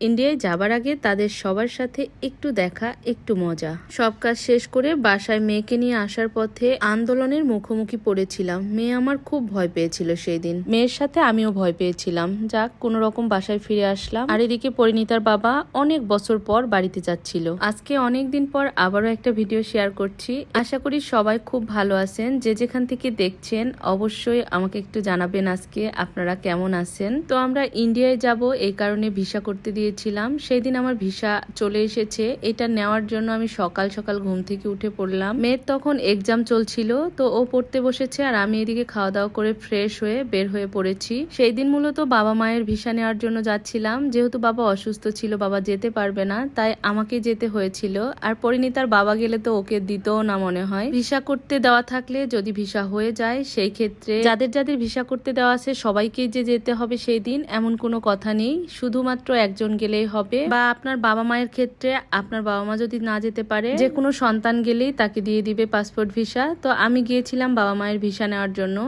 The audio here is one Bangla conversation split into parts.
ইন্ডিয়ায় যাবার আগে তাদের সবার সাথে একটু দেখা, একটু মজা। সব কাজ শেষ করে বাসায় মেয়েকে নিয়ে আসার পথে আন্দোলনের মুখোমুখি পড়েছিলাম। মেয়ে আমার খুব ভয় পেয়েছিল সেই দিন মেয়ের সাথে আমিও ভয় পেয়েছিলাম। যাক, কোনো রকম বাসায় ফিরে আসলাম। আর এদিকে পরিণীতার বাবা অনেক বছর পর বাড়িতে যাচ্ছিল। আজকে অনেক দিন পর আবারও একটা ভিডিও শেয়ার করছি। আশা করি সবাই খুব ভালো আছেন। যে যেখান থেকে দেখছেন, অবশ্যই আমাকে একটু জানাবেন আজকে আপনারা কেমন আছেন। তো আমরা ইন্ডিয়ায় যাব, এই কারণে ভিসা করতে দিয়েছিলাম সেই দিন আমার ভিসা চলে এসেছে। এটা নেওয়ার জন্য আমি সকাল সকাল ঘুম থেকে উঠে পড়লাম। মেয়ের তখন এক্সাম চলছিল, তো ও পড়তে বসেছে আর আমি এদিকে খাওয়া দাওয়া করে ফ্রেশ হয়ে বের হয়ে পড়েছি। সেই দিন মূলত বাবা মায়ের ভিসা নেওয়ার জন্য যাচ্ছিলাম। যেহেতু বাবা অসুস্থ ছিল, বাবা যেতে পারবে না, তাই আমাকে যেতে হয়েছিল। আর পরিণীতার বাবা গেলে তো ওকে দিতেও না মনে হয়। ভিসা করতে দেওয়া থাকলে যদি ভিসা হয়ে যায়, সেই ক্ষেত্রে যাদের যাদের ভিসা করতে দেওয়া আছে, সবাইকেই যে যেতে হবে সেই দিন, এমন কোনো কথা নেই। শুধুমাত্র একজন গেলেই হবে। বা আপনার বাবা মায়ের ক্ষেত্রে আপনার বাবা মা যদি না যেতে পারে যে কোনো সন্তান গেলেই তাকে দিয়ে দিবে পাসপোর্ট ভিসা। তো আমি গিয়েছিলাম বাবা মায়ের ভিসা নেওয়ার জন্য।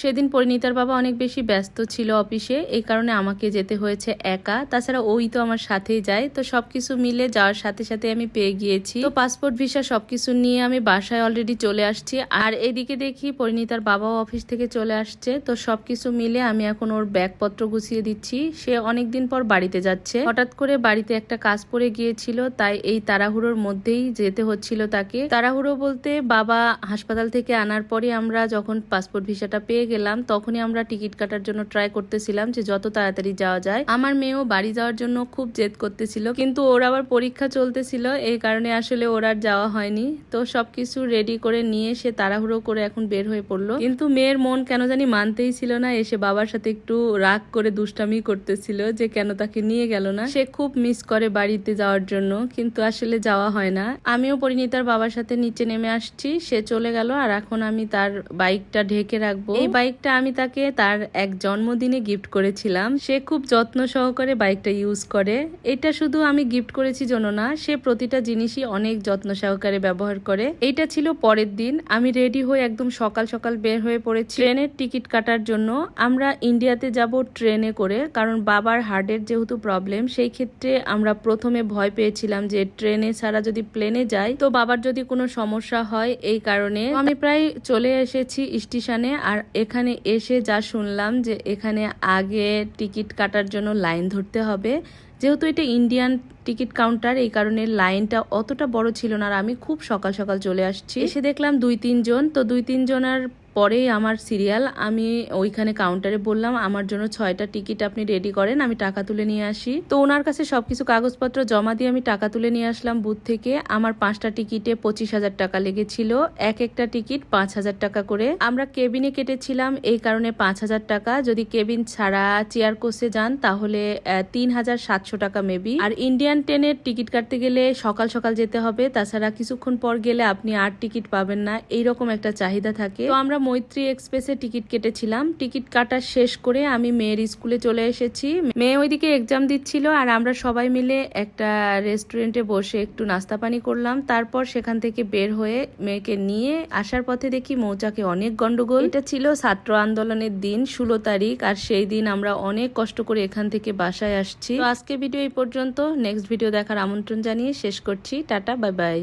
সেদিন পরিণীতার বাবা অনেক বেশি ব্যস্ত ছিল অফিসে, এই কারণে আমাকে যেতে হয়েছে একা। তাছাড়া ওই তো আমার সাথেই যায়। তো সবকিছু মিলে যাওয়ার সাথে সাথে আমি পেয়ে গিয়েছি। তো পাসপোর্ট ভিসা সবকিছু নিয়ে আমি বাসায় অলরেডি চলে আসছি। আর এদিকে দেখি পরিণীতার বাবাও অফিস থেকে চলে আসছে। তো সবকিছু মিলে আমি এখন ওর ব্যাগপত্র গুছিয়ে দিচ্ছি। সে অনেকদিন পর বাড়িতে যাচ্ছে। হঠাৎ করে বাড়িতে একটা কাজ পড়ে গিয়েছিল, তাই এই তাড়াহুড়োর মধ্যেই যেতে হচ্ছিল তাকে। তাড়াহুড়ো বলতে বাবা হাসপাতাল থেকে আনার পরে আমরা যখন পাসপোর্ট ভিসাটা পেয়ে গেলাম, তখনই আমরা টিকিট কাটার জন্য ট্রাই করতেছিলাম যে যত তাড়াতাড়ি যাওয়া যায়। আমার মেয়েও বাড়ি যাওয়ার জন্য খুব জেদ করতেছিল, কিন্তু ওর আবার পরীক্ষা চলতেছিল, এই কারণে আসলে ওর আর যাওয়া হয়নি। তো সবকিছু রেডি করে নিয়ে সে তাড়াহুড়ো করে এখন বের হয়ে পড়ল। কিন্তু মেয়ের মন কেন জানি মানতেই ছিল না, এসে বাবার সাথে একটু রাগ করে দুষ্টামি করতেছিল যে কেন তাকে নিয়ে গেল না। সে খুব মিস করে বাড়িতে যাওয়ার জন্য, কিন্তু আসলে যাওয়া হয় না। আমিও পরিণীতার বাবার সাথে নিচে নেমে আসছি, সে চলে গেল আর এখন আমি তার বাইকটা ঢেকে রাখব। এই বাইকটা আমি তাকে তার এক জন্মদিনে গিফট করেছিলাম। সে খুব যত্ন সহকারে বাইকটা ইউজ করে। এটা শুধু আমি গিফট করেছি জন্য না, সে প্রতিটা জিনিসই অনেক যত্ন সহকারে ব্যবহার করে। এইটা ছিল পরের দিন। আমি রেডি হয়ে একদম সকাল সকাল বের হয়ে পড়েছি। ট্রেনের টিকিট কাটার জন্য। আমরা ইন্ডিয়াতে যাব ট্রেনে করে, কারণ বাবার হার্টের যেহেতু প্রবলেম সেই ক্ষেত্রে আমরা প্রথমে ভয় পেয়েছিলাম যে ট্রেনে ছাড়া যদি প্লেনে যাই, তো বাবার যদি কোনো সমস্যা হয় এই কারণে আমি প্রায় চলে এসেছি স্টেশনে আর এখানে এসে যা শুনলাম যে এখানে আগে টিকিট কাটার জন্য লাইন ধরতে হবে। যেহেতু এটা ইন্ডিয়ান টিকিট কাউন্টার, এই কারণে লাইনটা অতটা বড় ছিল না আর আমি খুব সকাল সকাল চলে আসছি। এসে দেখলাম দুই তিনজন, তো দুই তিনজনের পরেই আমার সিরিয়াল, আমি ওইখানে কাউন্টারে বললাম, আমার জন্য ছয়টা টিকিট আপনি রেডি করেন, আমি টাকা তুলে নিয়ে আসি। তো ওনার কাছে সবকিছু কাগজপত্র জমা দিয়ে আমি টাকা তুলে নিয়ে আসলাম বুথ থেকে। আমার পাঁচটা টিকিটে পঁচিশ হাজার টাকা লেগেছিল, এক একটা টিকিট পাঁচ হাজার টাকা করে। আমরা কেবিনে কেটেছিলাম, এই কারণে পাঁচ হাজার টাকা। যদি কেবিন ছাড়া চেয়ার কোর্সে যান, তাহলে তিন হাজার সাতশো টাকা মেবি আর ইন্ডিয়ান ট্রেনের টিকিট কাটতে গেলে সকাল সকাল যেতে হবে। তাছাড়া কিছুক্ষণ পর গেলে আপনি আর টিকিট পাবেন না। এইরকম একটা চাহিদা থাকে। তো আমরা মৈত্রী এক্সপ্রেসে টিকিট কেটেছিলাম। টিকিট কাটা শেষ করে আমি মেয়ের স্কুলে চলে এসেছি। মেয়ে ওইদিকে এক্সাম দিচ্ছিল আর আমরা সবাই মিলে একটা রেস্টুরেন্টে বসে একটু নাস্তা পানি করলাম। তারপর সেখান থেকে বের হয়ে মেয়েকে নিয়ে আসার পথে দেখি মৌচাকে অনেক গন্ডগোল। এটা ছিল ছাত্র আন্দোলনের দিন, ষোলো তারিখ, আর সেই দিন আমরা অনেক কষ্ট করে এখান থেকে বাসায় আসছি। তো আজকে ভিডিও এই পর্যন্ত। নেক্সট ভিডিও দেখার আমন্ত্রণ জানিয়ে শেষ করছি। Tata bye bye